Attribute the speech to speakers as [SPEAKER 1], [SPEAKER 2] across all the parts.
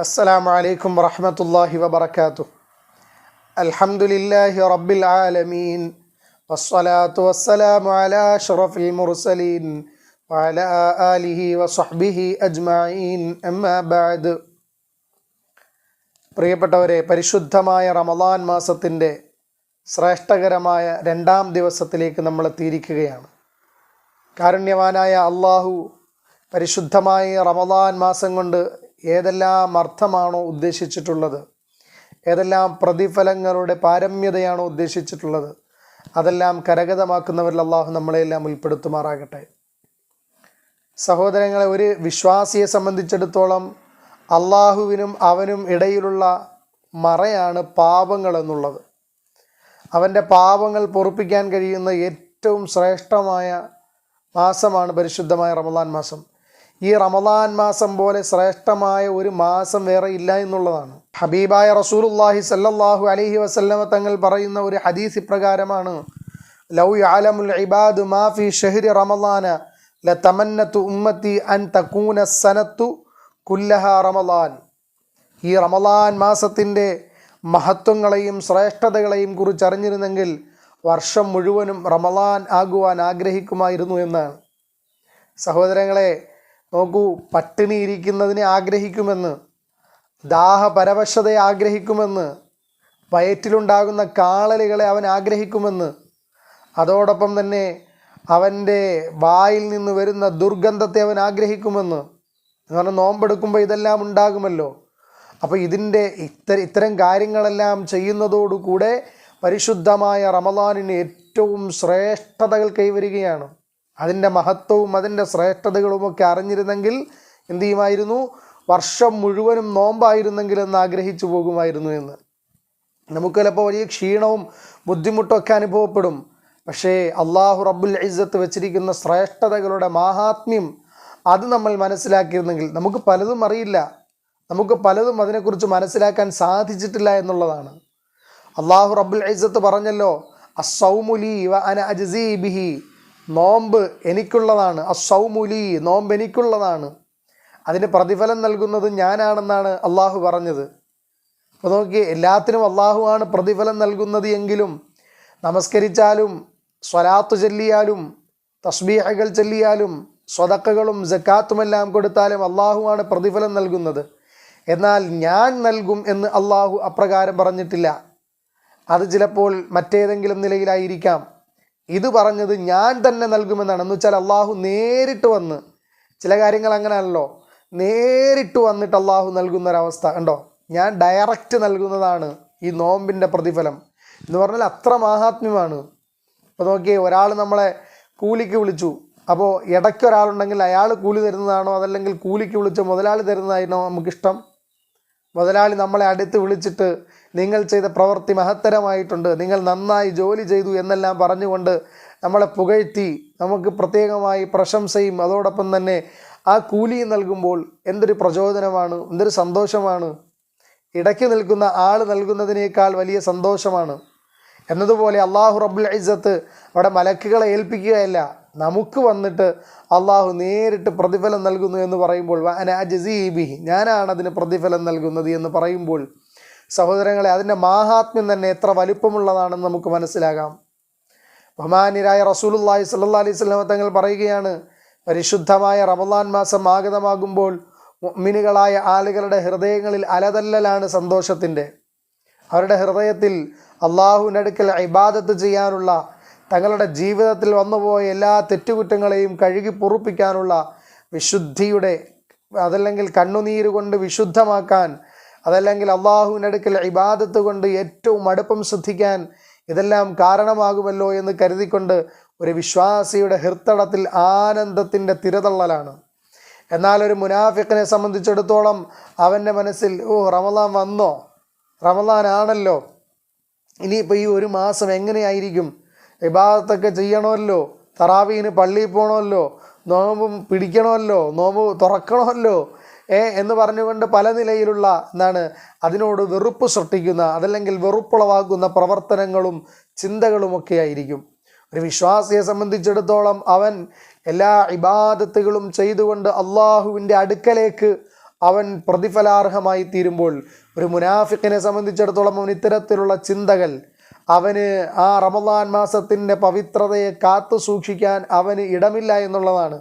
[SPEAKER 1] السلام عليكم ورحمة الله وبركاته الحمد لله رب العالمين والصلاة والسلام على أشرف المرسلين وعلى آله وصحبه أجمعين أما بعد പ്രിയപ്പെട്ടവരെ പരിശുദ്ധമായ റമദാൻ മാസത്തിൻ്റെ ശ്രേഷ്ഠകരമായ രണ്ടാം ദിവസത്തിലേക്ക് നമ്മൾ എത്തിയിരിക്കുകയാണ് കാരുണ്യവാനായ അള്ളാഹു പരിശുദ്ധമായ റമദാൻ മാസം കൊണ്ട് ഏതെല്ലാം അർത്ഥമാണോ ഉദ്ദേശിച്ചിട്ടുള്ളത്? ഏതെല്ലാം പ്രതിഫലങ്ങളുടെ പാരമ്യതയാണോ ഉദ്ദേശിച്ചിട്ടുള്ളത്? അതെല്ലാം കരഗതമാക്കുന്നവരിൽ അള്ളാഹു നമ്മളെല്ലാം ഉൾപ്പെടുത്തുമാറാകട്ടെ. സഹോദരങ്ങളെ ഒരു വിശ്വാസിയെ സംബന്ധിച്ചിടത്തോളം അള്ളാഹുവിനും അവനും ഇടയിലുള്ള മറയാണ് പാപങ്ങൾ എന്നുള്ളത്. അവന്റെ പാപങ്ങൾ പൊറുപ്പിക്കാൻ കഴിയുന്ന ഏറ്റവും ശ്രേഷ്ഠമായ മാസമാണ് പരിശുദ്ധമായ റമദാൻ മാസം. ഈ റമദാൻ മാസം പോലെ ശ്രേഷ്ഠമായ ഒരു മാസം വേറെ ഇല്ല എന്നുള്ളതാണ്. ഹബീബായ റസൂലുല്ലാഹി സല്ലാഹു അലഹി വസല്ലമ തങ്ങൾ പറയുന്ന ഒരു ഹദീസ് ഇപ്രകാരമാണ്. ലൗ യഅലമുൽ ഇബാദു മാ ഫി റമദാന റമദാന ലതമന്നതു ഉമ്മത്തി അൻ തകൂന സനത്തു കുല്ലഹ റമദാൻ. ഈ റമദാൻ മാസത്തിന്റെ മഹത്വങ്ങളെയും ശ്രേഷ്ഠതകളെയും കുറിച്ച് അറിഞ്ഞിരുന്നെങ്കിൽ വർഷം മുഴുവനും റമദാൻ ആകുവാൻ ആഗ്രഹിക്കുമായിരുന്നു എന്നാണ്. സഹോദരങ്ങളെ നോക്കൂ പട്ടിണി ഇരിക്കുന്നതിനെ ആഗ്രഹിക്കുമെന്ന് ദാഹപരവശതയെ ആഗ്രഹിക്കുമെന്ന് വയറ്റിലുണ്ടാകുന്ന കാളലുകളെ അവൻ ആഗ്രഹിക്കുമെന്ന് അതോടൊപ്പം തന്നെ അവന്റെ വായിൽ നിന്ന് വരുന്ന ദുർഗന്ധത്തെ അവൻ ആഗ്രഹിക്കുമെന്ന്. എന്ന് പറഞ്ഞാൽ നോമ്പെടുക്കുമ്പോൾ ഇതെല്ലാം ഉണ്ടാകുമല്ലോ. അപ്പോൾ ഇതിന്റെ ഇത്തരം ഇത്തരം കാര്യങ്ങളെല്ലാം ചെയ്യുന്നതോടുകൂടെ പരിശുദ്ധമായ റമദാനിന് ഏറ്റവും ശ്രേഷ്ഠതകൾ കൈവരികയാണ്. അതിന്റെ മഹത്വവും അതിന്റെ ശ്രേഷ്ഠതകളുമൊക്കെ അറിഞ്ഞിരുന്നെങ്കിൽ എന്തു ചെയ്യുമായിരുന്നു? വർഷം മുഴുവനും നോമ്പായിരുന്നെങ്കിൽ എന്ന് ആഗ്രഹിച്ചു പോകുമായിരുന്നു എന്ന്. നമുക്ക് ചിലപ്പോൾ വലിയ ക്ഷീണവും ബുദ്ധിമുട്ടൊക്കെ അനുഭവപ്പെടും. പക്ഷേ അള്ളാഹു റബ്ബുൽ ഇസ്സത്ത് വെച്ചിരിക്കുന്ന ശ്രേഷ്ഠതകളുടെ മാഹാത്മ്യം അത് നമ്മൾ മനസ്സിലാക്കിയിരുന്നെങ്കിൽ നമുക്ക് പലതും അറിയില്ല. നമുക്ക് പലതും അതിനെക്കുറിച്ച് മനസ്സിലാക്കാൻ സാധിച്ചിട്ടില്ല എന്നുള്ളതാണ്. അള്ളാഹു റബ്ബുൽ ഇസ്സത്ത് പറഞ്ഞല്ലോ അസൗമുലി വ അന അജ്സീ ബിഹി നോമ്പ് എനിക്കുള്ളതാണ്. അസൗമുലി നോമ്പ് എനിക്കുള്ളതാണ്. അതിന് പ്രതിഫലം നൽകുന്നത് ഞാനാണെന്നാണ് അള്ളാഹു പറഞ്ഞത്. അപ്പോൾ നോക്കി എല്ലാത്തിനും അള്ളാഹുവാണ് പ്രതിഫലം നൽകുന്നത് എങ്കിലും നമസ്കരിച്ചാലും സ്വലാത്ത് ചൊല്ലിയാലും തസ്ബീഹകൾ ചൊല്ലിയാലും സ്വതക്കകളും ജക്കാത്തുമെല്ലാം കൊടുത്താലും അള്ളാഹു ആണ് പ്രതിഫലം നൽകുന്നത്. എന്നാൽ ഞാൻ നൽകും എന്ന് അള്ളാഹു അപ്രകാരം പറഞ്ഞിട്ടില്ല. അത് ചിലപ്പോൾ മറ്റേതെങ്കിലും നിലയിലായിരിക്കാം. ഇത് പറഞ്ഞത് ഞാൻ തന്നെ നൽകുമെന്നാണ്. എന്ന് വെച്ചാൽ അള്ളാഹു നേരിട്ട് വന്ന് ചില കാര്യങ്ങൾ അങ്ങനെയല്ലോ നേരിട്ട് വന്നിട്ട് അള്ളാഹു നൽകുന്ന ഒരവസ്ഥ കണ്ടോ? ഞാൻ ഡയറക്റ്റ് നൽകുന്നതാണ് ഈ നോമ്പിന്റെ പ്രതിഫലം. എന്ന് പറഞ്ഞാൽ അത്ര മാഹാത്മ്യമാണ്. അപ്പോൾ നോക്കിയേ ഒരാൾ നമ്മളെ കൂലിക്ക് വിളിച്ചു. അപ്പോൾ ഇടയ്ക്ക് ഒരാളുണ്ടെങ്കിൽ അയാൾ കൂലി തരുന്നതാണോ? അതല്ലെങ്കിൽ കൂലിക്ക് വിളിച്ച മുതലാളി തരുന്നതായിരുന്നോ നമുക്കിഷ്ടം? മുതലാളി നമ്മളെ അടുത്ത് വിളിച്ചിട്ട് നിങ്ങൾ ചെയ്ത പ്രവൃത്തി മഹത്തരമായിട്ടുണ്ട്. നിങ്ങൾ നന്നായി ജോലി ചെയ്തു എന്നെല്ലാം പറഞ്ഞുകൊണ്ട് നമ്മളെ പുകഴ്ത്തി നമുക്ക് പ്രത്യേകമായി പ്രശംസയും അതോടൊപ്പം തന്നെ ആ കൂലി നൽകുമ്പോൾ എന്തൊരു പ്രചോദനമാണ് എന്തൊരു സന്തോഷമാണ്. ഇടയ്ക്ക് നിൽക്കുന്ന ആൾ നൽകുന്നതിനേക്കാൾ വലിയ സന്തോഷമാണ്. എന്നതുപോലെ അള്ളാഹു റബ്ബുൽ ഇസ്സത്ത് അവിടെ മലക്കുകളെ ഏൽപ്പിക്കുകയല്ല. നമുക്ക് വന്നിട്ട് അള്ളാഹു നേരിട്ട് പ്രതിഫലം നൽകുന്നു എന്ന് പറയുമ്പോൾ ഞാനാണ് അതിന് പ്രതിഫലം നൽകുന്നത് എന്ന് പറയുമ്പോൾ സഹോദരങ്ങളെ അതിന്റെ മാഹാത്മ്യം തന്നെ എത്ര വലിപ്പമുള്ളതാണെന്ന് നമുക്ക് മനസ്സിലാകാം. ബഹുമാന്യരായ റസൂലുല്ലാഹി സല്ലാ അലൈഹി സ്വലമ തങ്ങൾ പറയുകയാണ് പരിശുദ്ധമായ റമദാൻ മാസം ആഗതമാകുമ്പോൾ മിനുകളായ ആളുകളുടെ ഹൃദയങ്ങളിൽ അലതല്ലലാണ് സന്തോഷത്തിന്റെ. അവരുടെ ഹൃദയത്തിൽ അള്ളാഹുവിനടുക്കൽ ഇബാദത്ത് ചെയ്യാനുള്ള തങ്ങളുടെ ജീവിതത്തിൽ വന്നുപോയ എല്ലാ തെറ്റുകുറ്റങ്ങളെയും കഴുകി പൊറുപ്പിക്കാനുള്ള വിശുദ്ധിയുടെ അതല്ലെങ്കിൽ കണ്ണുനീര് കൊണ്ട് വിശുദ്ധമാക്കാൻ അതല്ലെങ്കിൽ അള്ളാഹുവിനടുക്കൽ ഇബാദത്ത് കൊണ്ട് ഏറ്റവും അടുപ്പം ശ്രദ്ധിക്കാൻ ഇതെല്ലാം കാരണമാകുമല്ലോ എന്ന് കരുതിക്കൊണ്ട് ഒരു വിശ്വാസിയുടെ ഹൃത്തടത്തിൽ ആനന്ദത്തിന്റെ തിരതള്ളലാണ്. എന്നാൽ ഒരു മുനാഫിക്കിനെ സംബന്ധിച്ചിടത്തോളം അവന്റെ മനസ്സിൽ ഓ റമദാൻ വന്നോ? റമദാൻ ആണല്ലോ ഇനിയിപ്പോൾ ഈ ഒരു മാസം എങ്ങനെയായിരിക്കും? വിഭാഗത്തൊക്കെ ചെയ്യണമല്ലോ. തറാവീന് പള്ളിയിൽ പോകണമല്ലോ നോമ്പും പിടിക്കണമല്ലോ. നോമ്പ് തുറക്കണമല്ലോ. ഏ എന്ന് പറഞ്ഞുകൊണ്ട് പല നിലയിലുള്ള എന്താണ് അതിനോട് വെറുപ്പ് സൃഷ്ടിക്കുന്ന അതല്ലെങ്കിൽ വെറുപ്പുളവാക്കുന്ന പ്രവർത്തനങ്ങളും ചിന്തകളുമൊക്കെ ആയിരിക്കും. ഒരു വിശ്വാസിയെ സംബന്ധിച്ചിടത്തോളം അവൻ എല്ലാ ഇബാദത്തുകളും ചെയ്തുകൊണ്ട് അള്ളാഹുവിന്റെ അടുക്കലേക്ക് അവൻ പ്രതിഫലാർഹമായി തീരുമ്പോൾ ഒരു മുനാഫിക്കിനെ സംബന്ധിച്ചിടത്തോളം അവൻ ഇത്തരത്തിലുള്ള ചിന്തകൾ അവന് ആ റമദാൻ മാസത്തിന്റെ പവിത്രതയെ കാത്തു സൂക്ഷിക്കാൻ അവന് ഇടമില്ല എന്നുള്ളതാണ്.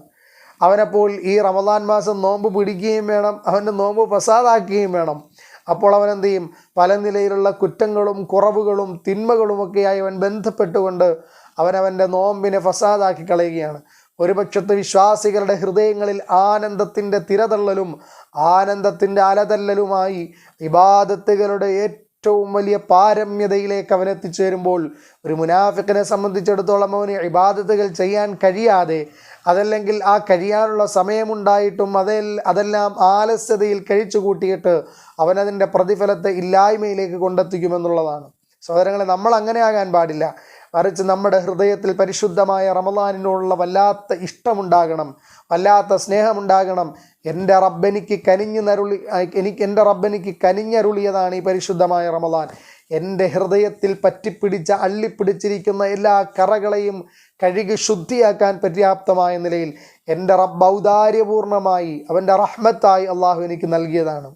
[SPEAKER 1] അവനപ്പോൾ ഈ റമദാൻ മാസം നോമ്പ് പിടിക്കുകയും വേണം അവന്റെ നോമ്പ് പ്രസാദാക്കുകയും വേണം. അപ്പോൾ അവൻ എന്ത് ചെയ്യും? പല നിലയിലുള്ള കുറ്റങ്ങളും കുറവുകളും തിന്മകളുമൊക്കെയായി അവൻ ബന്ധപ്പെട്ടുകൊണ്ട് അവനവന്റെ നോമ്പിനെ ഫസാദാക്കി കളയുകയാണ്. ഒരു പക്ഷത്ത് വിശ്വാസികളുടെ ഹൃദയങ്ങളിൽ ആനന്ദത്തിന്റെ തിരതള്ളലും ആനന്ദത്തിന്റെ അലതല്ലലുമായി ഇബാദത്തുകളുടെ ഏറ്റവും വലിയ പാരമ്യതയിലേക്ക് അവൻ എത്തിച്ചേരുമ്പോൾ ഒരു മുനാഫിക്കനെ സംബന്ധിച്ചിടത്തോളം അവന് ഇബാദത്തുകൾ ചെയ്യാൻ കഴിയാതെ അതല്ലെങ്കിൽ ആ കഴിയാനുള്ള സമയമുണ്ടായിട്ടും അതേ അതെല്ലാം ആലസ്യതയിൽ കഴിച്ചു കൂട്ടിയിട്ട് അവനതിന്റെ പ്രതിഫലത്തെ ഇല്ലായ്മയിലേക്ക് കൊണ്ടെത്തിക്കുമെന്നുള്ളതാണ്. സഹോദരങ്ങളെ നമ്മൾ അങ്ങനെ ആകാൻ പാടില്ല. മറിച്ച് നമ്മുടെ ഹൃദയത്തിൽ പരിശുദ്ധമായ റമദാനിനോടുള്ള വല്ലാത്ത ഇഷ്ടമുണ്ടാകണം വല്ലാത്ത സ്നേഹമുണ്ടാകണം. എന്റെ റബ്ബെനിക്ക് കനിഞ്ഞു നരുളി എനിക്ക് എന്റെ റബ്ബെനിക്ക് കനിഞ്ഞരുളിയതാണ് ഈ പരിശുദ്ധമായ റമദാൻ. എന്റെ ഹൃദയത്തിൽ പറ്റിപ്പിടിച്ച അള്ളിപ്പിടിച്ചിരിക്കുന്ന എല്ലാ കറകളെയും കഴുകി ശുദ്ധിയാക്കാൻ പര്യാപ്തമായ നിലയിൽ എന്റെ റബ്ബ് ഔദാര്യപൂർണമായി അവന്റെ റഹ്മത്തായി അള്ളാഹു എനിക്ക് നൽകിയതാണ്.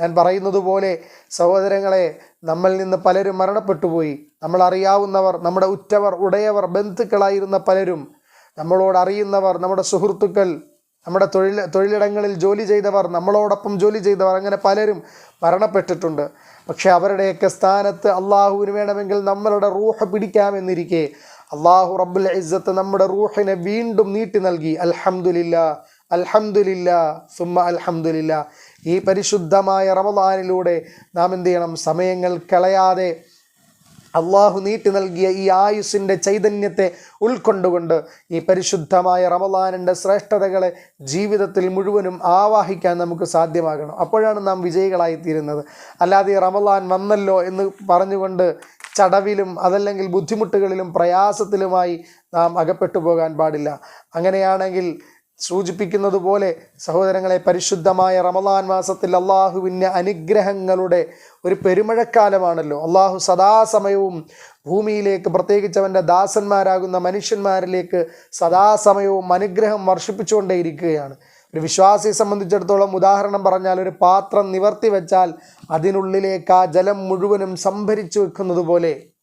[SPEAKER 1] ഞാൻ പറയുന്നത് പോലെ സഹോദരങ്ങളെ നമ്മൾ നിന്ന് പലരും മരണപ്പെട്ടുപോയി. നമ്മൾ അറിയാവുന്നവർ നമ്മുടെ ഉറ്റവർ ഉടയവർ ബന്ധുക്കളായിരുന്ന പലരും നമ്മളോട് അറിയുന്നവർ നമ്മുടെ സുഹൃത്തുക്കൾ നമ്മുടെ തൊഴിൽ തൊഴിലിടങ്ങളിൽ ജോലി ചെയ്തവർ നമ്മളോടൊപ്പം ജോലി ചെയ്തവർ അങ്ങനെ പലരും മരണപ്പെട്ടിട്ടുണ്ട്. പക്ഷെ അവരുടെയൊക്കെ സ്ഥാനത്ത് അള്ളാഹുവിന് വേണമെങ്കിൽ നമ്മളുടെ റൂഹ് പിടിക്കാമെന്നിരിക്കെ അള്ളാഹു റബ്ബുൽ ഇസ്സത്ത് നമ്മുടെ റൂഹിനെ വീണ്ടും നീട്ടി നൽകി. അൽഹമുല്ല അൽഹമുല്ല സുമ അൽഹമുല്ല ഈ പരിശുദ്ധമായ റമദാനിലൂടെ നാം എന്ത് ചെയ്യണം? സമയങ്ങൾ കളയാതെ അള്ളാഹു നീട്ടി നൽകിയ ഈ ആയുസിന്റെ ചൈതന്യത്തെ ഉൾക്കൊണ്ടുകൊണ്ട് ഈ പരിശുദ്ധമായ റമദാനിന്റെ ശ്രേഷ്ഠതകളെ ജീവിതത്തിൽ മുഴുവനും ആവാഹിക്കാൻ നമുക്ക് സാധ്യമാകണം. അപ്പോഴാണ് നാം വിജയികളായി തീരുന്നത് അല്ലാതെ റമദാൻ വന്നല്ലോ എന്ന് പറഞ്ഞുകൊണ്ട് ചടവിലും അതല്ലെങ്കിൽ ബുദ്ധിമുട്ടുകളിലും പ്രയാസത്തിലുമായി നാം അകപ്പെട്ടു പോകാൻ പാടില്ല. അങ്ങനെയാണെങ്കിൽ സൂചിപ്പിക്കുന്നത് പോലെ സഹോദരങ്ങളെ പരിശുദ്ധമായ റമദാൻ മാസത്തിൽ അള്ളാഹുവിന്റെ അനുഗ്രഹങ്ങളുടെ ഒരു പെരുമഴക്കാലമാണല്ലോ. അള്ളാഹു സദാസമയവും ഭൂമിയിലേക്ക് പ്രത്യേകിച്ച് അവന്റെ ദാസന്മാരാകുന്ന മനുഷ്യന്മാരിലേക്ക് സദാസമയവും അനുഗ്രഹം വർഷിപ്പിച്ചുകൊണ്ടേയിരിക്കുകയാണ്. ഒരു വിശ്വാസിയെ സംബന്ധിച്ചിടത്തോളം ഉദാഹരണം പറഞ്ഞാൽ ഒരു പാത്രം നിവർത്തി വെച്ചാൽ അതിനുള്ളിലേക്ക് ആ ജലം മുഴുവനും സംഭരിച്ചു വെക്കുന്നത് പോലെ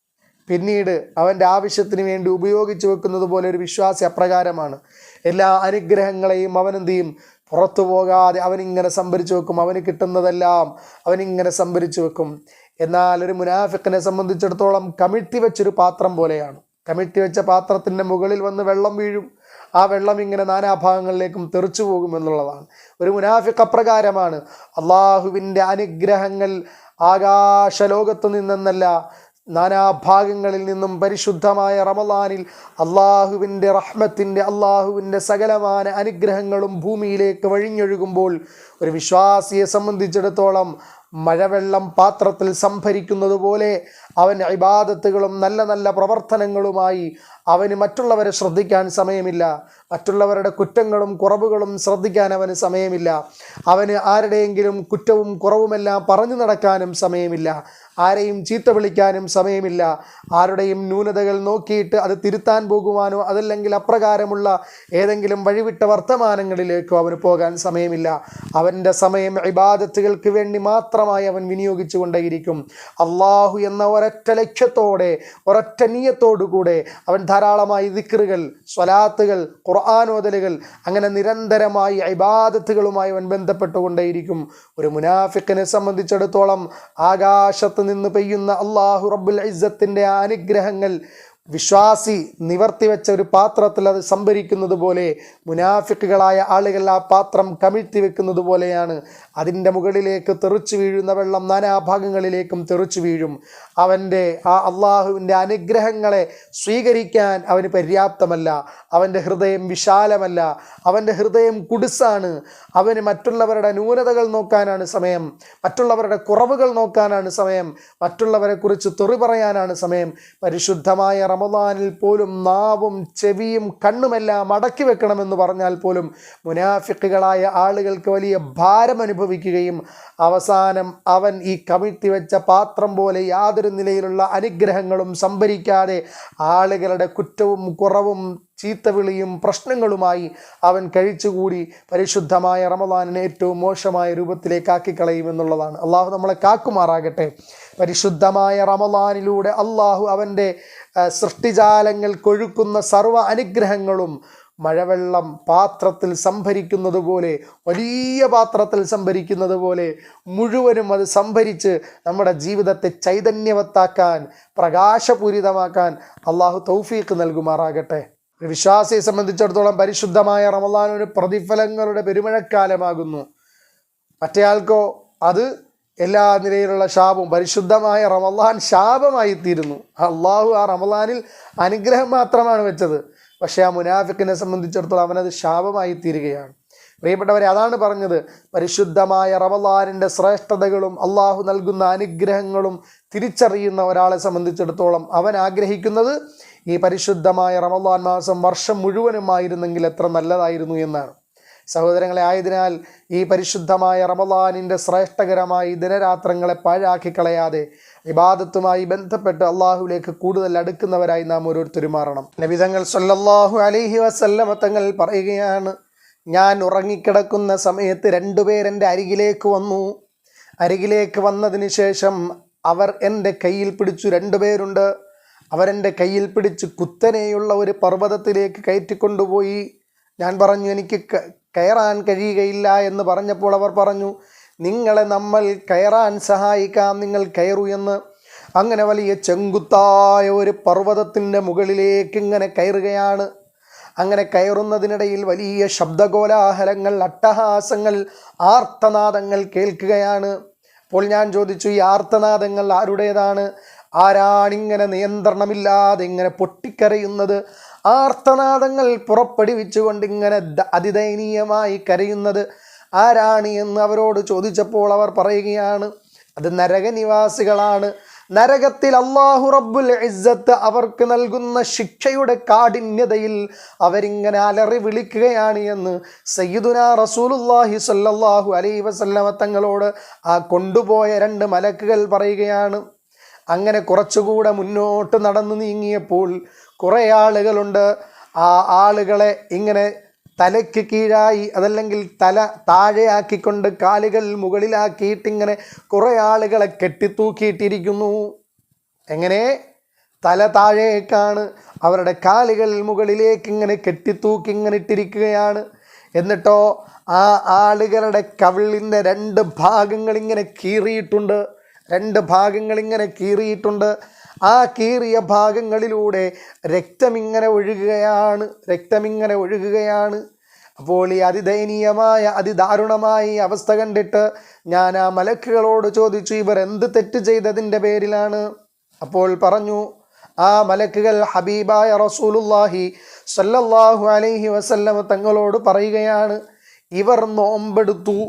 [SPEAKER 1] പിന്നീട് അവന്റെ ആവശ്യത്തിന് വേണ്ടി ഉപയോഗിച്ചു വെക്കുന്നത് പോലെ ഒരു വിശ്വാസി അപ്രകാരമാണ്. എല്ലാ അനുഗ്രഹങ്ങളെയും അവൻ എന്ത് ചെയ്യും? പുറത്തു പോകാതെ അവനിങ്ങനെ സംഭരിച്ചു വെക്കും. അവന് കിട്ടുന്നതെല്ലാം അവനിങ്ങനെ സംഭരിച്ചു വെക്കും. എന്നാൽ ഒരു മുനാഫിക്കിനെ സംബന്ധിച്ചിടത്തോളം കമിഴ്ത്തി വെച്ചൊരു പാത്രം പോലെയാണ്. കമിഴ്ത്തി വെച്ച പാത്രത്തിന്റെ മുകളിൽ വന്ന് വെള്ളം വീഴും. ആ വെള്ളം ഇങ്ങനെ നാനാഭാഗങ്ങളിലേക്കും തെറിച്ചു പോകും എന്നുള്ളതാണ്. ഒരു മുനാഫിക്ക് അപ്രകാരമാണ്. അള്ളാഹുവിന്റെ അനുഗ്രഹങ്ങൾ ആകാശലോകത്തു നിന്നെന്നല്ല നാനാഭാഗങ്ങളിൽ നിന്നും പരിശുദ്ധമായ റമലാനിൽ അള്ളാഹുവിന്റെ റഹ്മത്തിന്റെ അള്ളാഹുവിന്റെ സകലമായ അനുഗ്രഹങ്ങളും ഭൂമിയിലേക്ക് വഴിഞ്ഞൊഴുകുമ്പോൾ ഒരു വിശ്വാസിയെ സംബന്ധിച്ചിടത്തോളം മഴവെള്ളം പാത്രത്തിൽ സംഭരിക്കുന്നത് പോലെ അവൻ ഇബാദത്തുകളും നല്ല നല്ല പ്രവർത്തനങ്ങളുമായി അവന് മറ്റുള്ളവരെ ശ്രദ്ധിക്കാൻ സമയമില്ല. മറ്റുള്ളവരുടെ കുറ്റങ്ങളും കുറവുകളും ശ്രദ്ധിക്കാൻ അവന് സമയമില്ല. അവന് ആരുടെയെങ്കിലും കുറ്റവും കുറവുമെല്ലാം പറഞ്ഞു നടക്കാനും സമയമില്ല. ആരെയും ചീത്ത വിളിക്കാനും സമയമില്ല. ആരുടെയും ന്യൂനതകൾ നോക്കിയിട്ട് അത് തിരുത്താൻ പോകുവാനോ അതല്ലെങ്കിൽ അപ്രകാരമുള്ള ഏതെങ്കിലും വഴിവിട്ട വർത്തമാനങ്ങളിലേക്കോ അവന് പോകാൻ സമയമില്ല. അവന്റെ സമയം ഇബാദത്തുകൾക്ക് വേണ്ടി മാത്രമായി അവൻ വിനിയോഗിച്ചു കൊണ്ടേയിരിക്കും. അള്ളാഹു എന്ന ഒരൊറ്റ ലക്ഷ്യത്തോടെ ഒരൊറ്റ നീയത്തോടുകൂടെ അവൻ ധാരാളമായി ദിക്റുകൾ സ്വലാത്തുകൾ ഖുർആാനോദലുകൾ അങ്ങനെ നിരന്തരമായി ഇബാദത്തുകളുമായി അവൻ ബന്ധപ്പെട്ടുകൊണ്ടേയിരിക്കും. ഒരു മുനാഫിക്കിനെ സംബന്ധിച്ചിടത്തോളം ആകാശത്ത് നിന്ന് പെയ്യുന്ന അള്ളാഹു റബ്ബുൽ ഇസ്സത്തിന്റെ അനുഗ്രഹങ്ങൾ വിശ്വാസി നിവർത്തി വെച്ച ഒരു പാത്രത്തിൽ അത് സംഭരിക്കുന്നത് പോലെ മുനാഫിക്കുകളായ ആളുകൾ ആ പാത്രം കമിഴ്ത്തി വെക്കുന്നത് പോലെയാണ്. അതിന്റെ മുകളിലേക്ക് തെറിച്ചു വീഴുന്ന വെള്ളം നാനാഭാഗങ്ങളിലേക്കും തെറിച്ചു വീഴും. അവന്റെ ആ അള്ളാഹുവിന്റെ അനുഗ്രഹങ്ങളെ സ്വീകരിക്കാൻ അവന് പര്യാപ്തമല്ല. അവന്റെ ഹൃദയം വിശാലമല്ല. അവന്റെ ഹൃദയം കുടിസാണ്. അവന് മറ്റുള്ളവരുടെ ന്യൂനതകൾ നോക്കാനാണ് സമയം. മറ്റുള്ളവരുടെ കുറവുകൾ നോക്കാനാണ് സമയം. മറ്റുള്ളവരെ കുറിച്ച് തെറി പറയാനാണ് സമയം. പരിശുദ്ധമായ റമദാനിൽ പോലും നാവും ചെവിയും കണ്ണുമെല്ലാം അടക്കി വെക്കണമെന്ന് പറഞ്ഞാൽ പോലും മുനാഫിക്കുകളായ ആളുകൾക്ക് വലിയ ഭാരം അനുഭവിക്കുകയും അവസാനം അവൻ ഈ കമിഴ്ത്തി വെച്ച പാത്രം പോലെ യാതൊരു നിലയിലുള്ള അനുഗ്രഹങ്ങളും സംഭരിക്കാതെ ആളുകളുടെ കുറ്റവും കുറവും ചീത്തവിളിയും പ്രശ്നങ്ങളുമായി അവൻ കഴിച്ചുകൂടി പരിശുദ്ധമായ റമദാനിനെ ഏറ്റവും മോശമായ രൂപത്തിലേക്ക് ആക്കിക്കളയുമെന്നുള്ളതാണ് അള്ളാഹു നമ്മളെ കാക്കുമാറാകട്ടെ. പരിശുദ്ധമായ റമദാനിലൂടെ അള്ളാഹു അവന്റെ സൃഷ്ടിജാലങ്ങൾ കൊഴുക്കുന്ന സർവ അനുഗ്രഹങ്ങളും മഴവെള്ളം പാത്രത്തിൽ സംഭരിക്കുന്നത് പോലെ വലിയ പാത്രത്തിൽ സംഭരിക്കുന്നത് പോലെ മുഴുവനും അത് സംഭരിച്ച് നമ്മുടെ ജീവിതത്തെ ചൈതന്യവത്താക്കാൻ പ്രകാശപൂരിതമാക്കാൻ അള്ളാഹു തൗഫീഖ് നൽകുമാറാകട്ടെ. ഒരു വിശ്വാസിയെ സംബന്ധിച്ചിടത്തോളം പരിശുദ്ധമായ റമദാൻ ഒരു പ്രതിഫലങ്ങളുടെ പെരുമഴക്കാലമാകുന്നു. മറ്റേയാൾക്കോ അത് എല്ലാ നിലയിലുള്ള ശാപവും പരിശുദ്ധമായ റമദാൻ ശാപമായി തീരുന്നു അള്ളാഹു ആ റമദാനിൽ അനുഗ്രഹം മാത്രമാണ് വെച്ചത്. പക്ഷേ ആ മുനാഫിക്കിനെ സംബന്ധിച്ചിടത്തോളം അവനത് ശാപമായി തീരുകയാണ്. പ്രിയപ്പെട്ടവരെ അതാണ് പറഞ്ഞത്. പരിശുദ്ധമായ റവലാറിന്റെ ശ്രേഷ്ഠതകളും അള്ളാഹു നൽകുന്ന അനുഗ്രഹങ്ങളും തിരിച്ചറിയുന്ന ഒരാളെ സംബന്ധിച്ചിടത്തോളം അവൻ ആഗ്രഹിക്കുന്നത് ഈ പരിശുദ്ധമായ റമലാൻ മാസം വർഷം മുഴുവനുമായിരുന്നെങ്കിൽ എത്ര നല്ലതായിരുന്നു എന്നാണ്. സഹോദരങ്ങളെ ആയതിനാൽ ഈ പരിശുദ്ധമായ റമലാനിന്റെ ശ്രേഷ്ഠകരമായി ദിനരാത്രങ്ങളെ പാഴാക്കി കളയാതെ ഇബാദത്തുമായി ബന്ധപ്പെട്ട് അള്ളാഹുവിലേക്ക് കൂടുതൽ അടുക്കുന്നവരായി നാം ഓരോരുത്തരും മാറണം. നബിതങ്ങൾ സല്ലല്ലാഹു അലൈഹി വസല്ലമ തങ്ങൾ പറയുകയാണ് ഞാൻ ഉറങ്ങിക്കിടക്കുന്ന സമയത്ത് രണ്ടുപേരെന്റെ അരികിലേക്ക് വന്നു. അരികിലേക്ക് വന്നതിന് ശേഷം അവർ എന്റെ കയ്യിൽ പിടിച്ചു രണ്ടുപേരുണ്ട് അവരെന്റെ കയ്യിൽ പിടിച്ച് കുത്തനെയുള്ള ഒരു പർവതത്തിലേക്ക് കയറ്റിക്കൊണ്ടുപോയി. ഞാൻ പറഞ്ഞു എനിക്ക് കയറാൻ കഴിയുകയില്ല എന്ന് പറഞ്ഞപ്പോൾ അവർ പറഞ്ഞു നിങ്ങളെ നമ്മൾ കയറാൻ സഹായിക്കാം നിങ്ങൾ കയറൂ എന്ന്. അങ്ങനെ വലിയ ചെങ്കുത്തായ ഒരു പർവതത്തിന്റെ മുകളിലേക്ക് ഇങ്ങനെ കയറുകയാണ്. അങ്ങനെ കയറുന്നതിനിടയിൽ വലിയ ശബ്ദകോലാഹലങ്ങൾ അട്ടഹാസങ്ങൾ ആർത്തനാദങ്ങൾ കേൾക്കുകയാണ്. അപ്പോൾ ഞാൻ ചോദിച്ചു ഈ ആർത്തനാദങ്ങൾ ആരുടേതാണ്? ആരാണിങ്ങനെ നിയന്ത്രണമില്ലാതെ ഇങ്ങനെ പൊട്ടിക്കരയുന്നത്? ആർത്തനാദങ്ങൾ പുറപ്പെടുവിച്ചുകൊണ്ട് ഇങ്ങനെ അതിദയനീയമായി കരയുന്നത്? ആരാണ് എന്ന് അവരോട് ചോദിച്ചപ്പോൾ അവർ പറയുകയാണ് അത് നരകനിവാസികളാണ് നരകത്തിൽ അള്ളാഹു റബ്ബുൽ ഇസ്സത്ത് അവർക്ക് നൽകുന്ന ശിക്ഷയുടെ കാഠിന്യതയിൽ അവരിങ്ങനെ അലറി വിളിക്കുകയാണ് എന്ന് സയ്യിദുന റസൂലുല്ലാഹി സല്ലല്ലാഹു അലൈ വസല്ലമ തങ്ങളോട് ആ കൊണ്ടുപോയ രണ്ട് മലക്കുകൾ പറയുകയാണ് അങ്ങനെ കുറച്ചുകൂടെ മുന്നോട്ട് നടന്നു നീങ്ങിയപ്പോൾ കുറേ ആളുകളുണ്ട്. ആ ആളുകളെ ഇങ്ങനെ തലയ്ക്ക് കീഴായി അതല്ലെങ്കിൽ തല താഴെയാക്കിക്കൊണ്ട് കാലുകൾ മുകളിലാക്കിയിട്ടിങ്ങനെ കുറേ ആളുകളെ കെട്ടിത്തൂക്കിയിട്ടിരിക്കുന്നു. എങ്ങനെ? തല താഴേക്കാണ്. അവരുടെ കാലുകൾ മുകളിലേക്ക് ഇങ്ങനെ കെട്ടിത്തൂക്കി ഇങ്ങനെ ഇട്ടിരിക്കുകയാണ്. എന്നിട്ടോ ആ ആളുകളുടെ കവിളിന്റെ രണ്ട് ഭാഗങ്ങൾ ഇങ്ങനെ കീറിയിട്ടുണ്ട്. രണ്ട് ഭാഗങ്ങൾ ഇങ്ങനെ കീറിയിട്ടുണ്ട്. ആ കീറിയ ഭാഗങ്ങളിലൂടെ രക്തമിങ്ങനെ ഒഴുകുകയാണ് രക്തമിങ്ങനെ ഒഴുകുകയാണ്. അപ്പോൾ ഈ അതിദയനീയമായ അതിദാരുണമായ ഈ അവസ്ഥ കണ്ടിട്ട് ഞാൻ ആ മലക്കുകളോട് ചോദിച്ചു ഇവർ എന്ത് തെറ്റ് ചെയ്തതിന്റെ പേരിലാണ്? അപ്പോൾ പറഞ്ഞു ആ മലക്കുകൾ ഹബീബായ റസൂലുല്ലാഹി സല്ലല്ലാഹു അലൈഹി വസല്ലമ തങ്ങളോട് പറയുകയാണ് ഇവർ നോമ്പെടുത്തു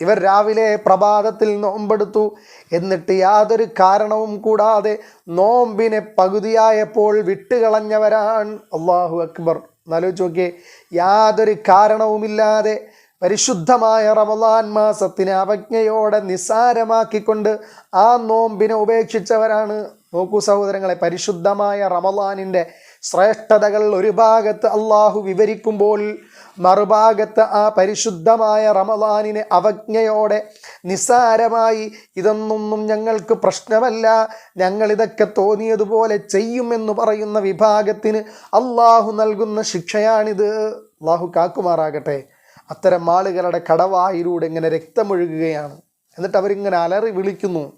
[SPEAKER 1] ഇവർ രാവിലെ പ്രഭാതത്തിൽ നോമ്പെടുത്തു. എന്നിട്ട് യാതൊരു കാരണവും കൂടാതെ നോമ്പിനെ പകുതിയായപ്പോൾ വിട്ടുകളഞ്ഞവരാണ്. അള്ളാഹു അക്ബർ. എന്നാലോചിച്ച് നോക്കിയേ യാതൊരു കാരണവുമില്ലാതെ പരിശുദ്ധമായ റമലാൻ മാസത്തിനെ അവജ്ഞയോടെ നിസ്സാരമാക്കിക്കൊണ്ട് ആ നോമ്പിനെ ഉപേക്ഷിച്ചവരാണ്. നോക്കൂ സഹോദരങ്ങളെ പരിശുദ്ധമായ റമലാനിന്റെ ശ്രേഷ്ഠതകൾ ഒരു ഭാഗത്ത് അള്ളാഹു വിവരിക്കുമ്പോൾ മറുഭാഗത്ത് ആ പരിശുദ്ധമായ റമദാനിനെ അവജ്ഞയോടെ നിസ്സാരമായി ഇതൊന്നൊന്നും ഞങ്ങൾക്ക് പ്രശ്നമല്ല ഞങ്ങളിതൊക്കെ തോന്നിയതുപോലെ ചെയ്യുമെന്ന് പറയുന്ന വിഭാഗത്തിന് അള്ളാഹു നൽകുന്ന ശിക്ഷയാണിത്. അള്ളാഹു കാക്കുമാറാകട്ടെ. അത്തരം ആളുകളുടെ കടവായിലൂടെ ഇങ്ങനെ രക്തമൊഴുകുകയാണ്. എന്നിട്ട് അവരിങ്ങനെ അലറി വിളിക്കുന്നു.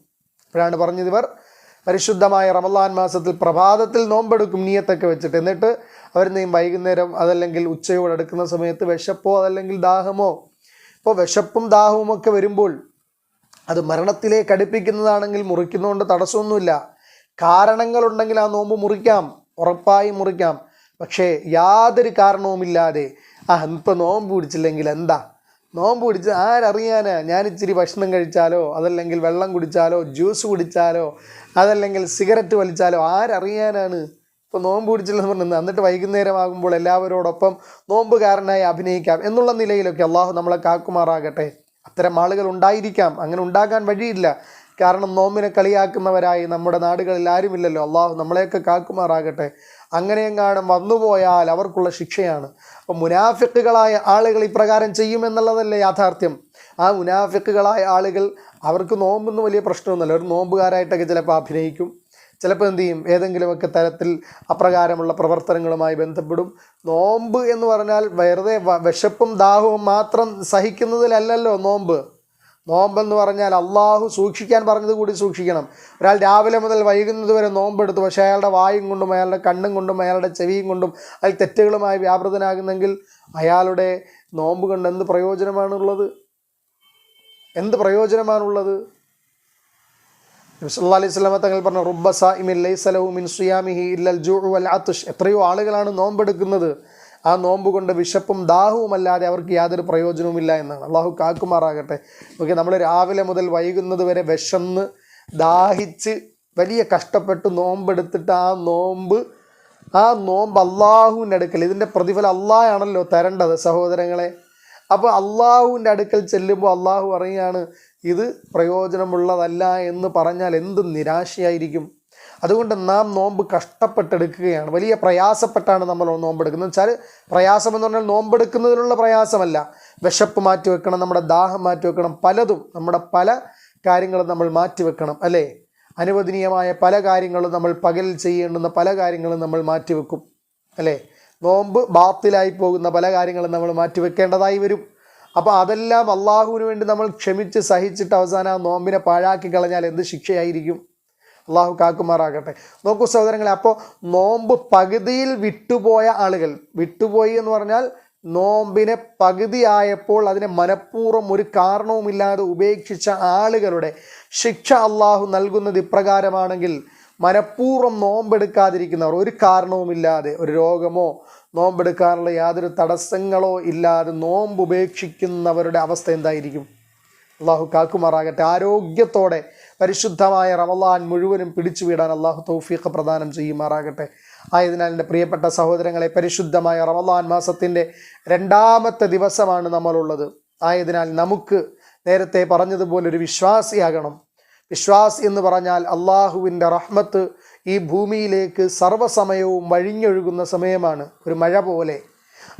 [SPEAKER 1] അപ്പോഴാണ് പറഞ്ഞത് ഇവർ പരിശുദ്ധമായ റമദാൻ മാസത്തിൽ പ്രഭാതത്തിൽ നോമ്പെടുക്കും നീയത്തൊക്കെ വെച്ചിട്ട്. എന്നിട്ട് അവർ നീ വൈകുന്നേരം അതല്ലെങ്കിൽ ഉച്ചയോട് അടുക്കുന്ന സമയത്ത് വിശപ്പോ അതല്ലെങ്കിൽ ദാഹമോ? ഇപ്പോൾ വിശപ്പും ദാഹവും ഒക്കെ വരുമ്പോൾ അത് മരണത്തിലേക്ക് അടുപ്പിക്കുന്നതാണെങ്കിൽ മുറിക്കുന്നതുകൊണ്ട് തടസ്സമൊന്നുമില്ല. കാരണങ്ങളുണ്ടെങ്കിൽ ആ നോമ്പ് മുറിക്കാം ഉറപ്പായി മുറിക്കാം. പക്ഷേ യാതൊരു കാരണവുമില്ലാതെ ആ ഇപ്പം നോമ്പ് പിടിച്ചില്ലെങ്കിൽ എന്താ? നോമ്പ് പിടിച്ച് ആരറിയാനാ? ഞാൻ ഇച്ചിരി ഭക്ഷണം കഴിച്ചാലോ? അതല്ലെങ്കിൽ വെള്ളം കുടിച്ചാലോ? ജ്യൂസ് കുടിച്ചാലോ? അതല്ലെങ്കിൽ സിഗരറ്റ് വലിച്ചാലോ? ആരറിയാനാണ്? ഇപ്പോൾ നോമ്പ് പിടിച്ചില്ലെന്ന് പറഞ്ഞത് എന്നിട്ട് വൈകുന്നേരം ആകുമ്പോൾ എല്ലാവരോടൊപ്പം നോമ്പുകാരനായി അഭിനയിക്കാം എന്നുള്ള നിലയിലൊക്കെ അള്ളാഹു നമ്മളെ കാക്കുമാറാകട്ടെ. അത്തരം ആളുകൾ ഉണ്ടായിരിക്കാം. അങ്ങനെ ഉണ്ടാകാൻ വഴിയില്ല. കാരണം നോമ്പിനെ കളിയാക്കുന്നവരായി നമ്മുടെ നാടുകളിൽ ആരുമില്ലല്ലോ. അള്ളാഹു നമ്മളെയൊക്കെ കാക്കുമാറാകട്ടെ. അങ്ങനെയെങ്ങാനും വന്നുപോയാൽ അവർക്കുള്ള ശിക്ഷയാണ്. അപ്പം മുനാഫിക്കുകളായ ആളുകൾ ഇപ്രകാരം ചെയ്യുമെന്നുള്ളതല്ലേ യാഥാർത്ഥ്യം? ആ മുനാഫിക്കുകളായ ആളുകൾ അവർക്ക് നോമ്പൊന്നും വലിയ പ്രശ്നമൊന്നുമല്ല. ഒരു നോമ്പുകാരായിട്ടൊക്കെ ചിലപ്പോൾ അഭിനയിക്കും. ചിലപ്പോൾ എന്ത് ചെയ്യും? ഏതെങ്കിലുമൊക്കെ തരത്തിൽ അപ്രകാരമുള്ള പ്രവർത്തനങ്ങളുമായി ബന്ധപ്പെടും. നോമ്പ് എന്ന് പറഞ്ഞാൽ വെറുതെ വിശപ്പും ദാഹവും മാത്രം സഹിക്കുന്നതിലല്ലല്ലോ നോമ്പ്. നോമ്പെന്ന് പറഞ്ഞാൽ അള്ളാഹു സൂക്ഷിക്കാൻ പറഞ്ഞത് കൂടി സൂക്ഷിക്കണം. ഒരാൾ രാവിലെ മുതൽ വൈകുന്നത് വരെ നോമ്പെടുത്തു പക്ഷേ അയാളുടെ വായും കൊണ്ടും അയാളുടെ കണ്ണും കൊണ്ടും അയാളുടെ ചെവിയും കൊണ്ടും അയാൾ തെറ്റുകളുമായി വ്യാപൃതനാകുന്നെങ്കിൽ അയാളുടെ നോമ്പ് കൊണ്ട് എന്ത് പ്രയോജനമാണുള്ളത്? എന്ത് പ്രയോജനമാണുള്ളത്? നബിസല്ലാ അലൈഹി തങ്ങൾ പറഞ്ഞു റുബ്ബ സായിമിൻ ലൈസലഹു മിൻ സുയാമിഹി ഇല്ലൽ ആത്തുഷ് എത്രയോ ആളുകളാണ് നോമ്പെടുക്കുന്നത്. ആ നോമ്പ് കൊണ്ട് വിശപ്പും ദാഹവും അല്ലാതെ അവർക്ക് യാതൊരു പ്രയോജനവുമില്ല എന്നാണ്. അള്ളാഹു കാക്കുമാറാകട്ടെ. ഓക്കെ നമ്മൾ രാവിലെ മുതൽ വൈകുന്നത് വരെ വിശന്ന് ദാഹിച്ച് വലിയ കഷ്ടപ്പെട്ട് നോമ്പെടുത്തിട്ട് ആ നോമ്പ് ആ നോമ്പ് അള്ളാഹുവിന്റെ അടുക്കൽ ഇതിന്റെ പ്രതിഫലം അള്ളാഹാണല്ലോ തരേണ്ടത് സഹോദരങ്ങളെ. അപ്പോൾ അള്ളാഹുവിന്റെ അടുക്കൽ ചെല്ലുമ്പോൾ അള്ളാഹു പറയുകയാണ് ഇത് പ്രയോജനമുള്ളതല്ല എന്ന് പറഞ്ഞാൽ എന്ത് നിരാശയായിരിക്കും? അതുകൊണ്ട് നാം നോമ്പ് കഷ്ടപ്പെട്ടെടുക്കുകയാണ്. വലിയ പ്രയാസപ്പെട്ടാണ് നമ്മൾ നോമ്പെടുക്കുന്നത്. വെച്ചാൽ പ്രയാസം എന്ന് പറഞ്ഞാൽ നോമ്പെടുക്കുന്നതിനുള്ള പ്രയാസമല്ല. വിശപ്പ് മാറ്റി വെക്കണം നമ്മുടെ ദാഹം മാറ്റി വെക്കണം പലതും നമ്മുടെ പല കാര്യങ്ങളും നമ്മൾ മാറ്റി വെക്കണം അല്ലേ? അനുവദനീയമായ പല കാര്യങ്ങളും നമ്മൾ പകൽ ചെയ്യേണ്ടുന്ന പല കാര്യങ്ങളും നമ്മൾ മാറ്റിവെക്കും അല്ലേ? നോമ്പ് ബാത്തിലായി പോകുന്ന പല കാര്യങ്ങളും നമ്മൾ മാറ്റിവെക്കേണ്ടതായി വരും. അപ്പോൾ അതെല്ലാം അള്ളാഹുവിന് വേണ്ടി നമ്മൾ ക്ഷമിച്ച് സഹിച്ചിട്ട് അവസാനം ആ നോമ്പിനെ പാഴാക്കി കളഞ്ഞാൽ എന്ത് ശിക്ഷയായിരിക്കും? അള്ളാഹു കാക്കുമാറാകട്ടെ. നോക്കൂ സഹോദരങ്ങളെ അപ്പോൾ നോമ്പ് പകുതിയിൽ വിട്ടുപോയ ആളുകൾ വിട്ടുപോയി എന്ന് പറഞ്ഞാൽ നോമ്പിനെ പകുതിയായപ്പോൾ അതിനെ മനഃപൂർവം ഒരു കാരണവുമില്ലാതെ ഉപേക്ഷിച്ച ആളുകളുടെ ശിക്ഷ അള്ളാഹു നൽകുന്നത് ഇപ്രകാരമാണെങ്കിൽ മനഃപൂർവം നോമ്പെടുക്കാതിരിക്കുന്നവർ ഒരു കാരണവുമില്ലാതെ ഒരു രോഗമോ നോമ്പെടുക്കാനുള്ള യാതൊരു തടസ്സങ്ങളോ ഇല്ലാതെ നോമ്പ് ഉപേക്ഷിക്കുന്നവരുടെ അവസ്ഥ എന്തായിരിക്കും? അള്ളാഹു കാക്കുമാറാകട്ടെ. ആരോഗ്യത്തോടെ പരിശുദ്ധമായ റമലാൻ മുഴുവനും പിടിച്ചു വിടാൻ അള്ളാഹു തൗഫീഖ് പ്രദാനം ചെയ്യുമാറാകട്ടെ. ആയതിനാൽ എന്റെ പ്രിയപ്പെട്ട സഹോദരങ്ങളെ പരിശുദ്ധമായ റമലാൻ മാസത്തിന്റെ രണ്ടാമത്തെ ദിവസമാണ് നമ്മളുള്ളത്. ആയതിനാൽ നമുക്ക് നേരത്തെ പറഞ്ഞതുപോലെ ഒരു വിശ്വാസിയാകണം. വിശ്വാസ് എന്ന് പറഞ്ഞാൽ അള്ളാഹുവിന്റെ റഹ്മത്ത് ഈ ഭൂമിയിലേക്ക് സർവസമയവും വഴിഞ്ഞൊഴുകുന്ന സമയമാണ് ഒരു മഴ പോലെ.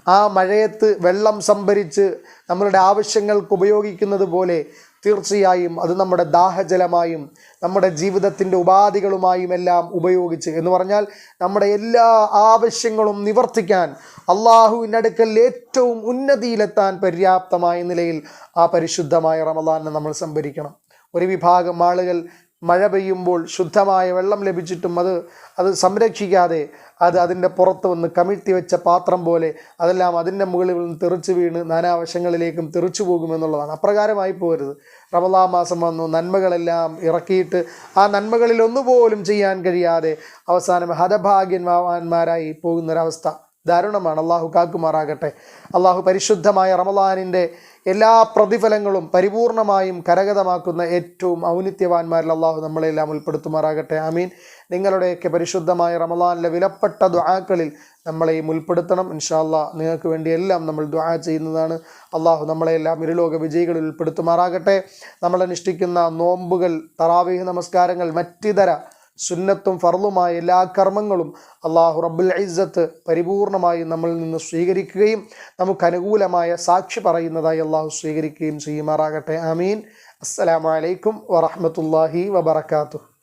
[SPEAKER 1] ആ മഴയത്ത് വെള്ളം സംഭരിച്ച് നമ്മളുടെ ആവശ്യങ്ങൾക്ക് ഉപയോഗിക്കുന്നത് പോലെ തീർച്ചയായും അത് നമ്മുടെ ദാഹജലമായും നമ്മുടെ ജീവിതത്തിന്റെ ഉപാധികളുമായും എല്ലാം ഉപയോഗിച്ച് എന്ന് പറഞ്ഞാൽ നമ്മുടെ എല്ലാ ആവശ്യങ്ങളും നിവർത്തിക്കാൻ അള്ളാഹുവിന്റെ അടുക്കൽ ഏറ്റവും ഉന്നതിയിലെത്താൻ പര്യാപ്തമായ നിലയിൽ ആ പരിശുദ്ധമായ റമദാനെ നമ്മൾ സംഭരിക്കണം. ഒരു വിഭാഗം ആളുകൾ മഴ പെയ്യുമ്പോൾ ശുദ്ധമായ വെള്ളം ലഭിച്ചിട്ടും അത് അത് സംരക്ഷിക്കാതെ അത് അതിന്റെ പുറത്ത് വന്ന് കമിഴ്ത്തി വെച്ച പാത്രം പോലെ അതെല്ലാം അതിന്റെ മുകളിൽ നിന്ന് തെറിച്ച് വീണ് നാനാവശങ്ങളിലേക്കും തെറിച്ചു പോകുമെന്നുള്ളതാണ്. അപ്രകാരമായി പോകരുത് റമദാ മാസം വന്നു നന്മകളെല്ലാം ഇറക്കിയിട്ട് ആ നന്മകളിൽ ഒന്നുപോലും ചെയ്യാൻ കഴിയാതെ അവസാനം ഹതഭാഗ്യന്മാവാന്മാരായി പോകുന്നൊരവസ്ഥ. ദാരുണമാണ്. അള്ളാഹു കാക്കുമാറാകട്ടെ. അള്ളാഹു പരിശുദ്ധമായ റമലാനിന്റെ എല്ലാ പ്രതിഫലങ്ങളും പരിപൂർണമായും കരഗതമാക്കുന്ന ഏറ്റവും ഔന്നിത്യവാന്മാരിൽ അള്ളാഹു നമ്മളെല്ലാം ഉൾപ്പെടുത്തുമാറാകട്ടെ. ആമീൻ. നിങ്ങളുടെയൊക്കെ പരിശുദ്ധമായ റമലാനിലെ വിലപ്പെട്ട ദുആക്കളിൽ നമ്മളെയും ഉൾപ്പെടുത്തണം. ഇൻഷാല്ല നിങ്ങൾക്ക് വേണ്ടി എല്ലാം നമ്മൾ ദുആ ചെയ്യുന്നതാണ്. അള്ളാഹു നമ്മളെല്ലാം ഇരുലോക വിജയികളിൽ ഉൾപ്പെടുത്തുമാറാകട്ടെ. നമ്മൾ അനുഷ്ഠിക്കുന്ന നോമ്പുകൾ തറാവീഹ് നമസ്കാരങ്ങൾ മറ്റിതര സുന്നത്തും ഫർളുമായ എല്ലാ കർമ്മങ്ങളും അള്ളാഹു റബ്ബുൽ ഇസ്സത്ത് പരിപൂർണമായി നമ്മളിൽ നിന്ന് സ്വീകരിക്കുകയും നമുക്ക് അനുകൂലമായ സാക്ഷി പറയുന്നതായി അള്ളാഹു സ്വീകരിക്കുകയും ചെയ്യുമാറാകട്ടെ. ആമീൻ. അസ്സലാമു അലൈക്കും വറഹ്മത്തുള്ളാഹി വബറകാതുഹു.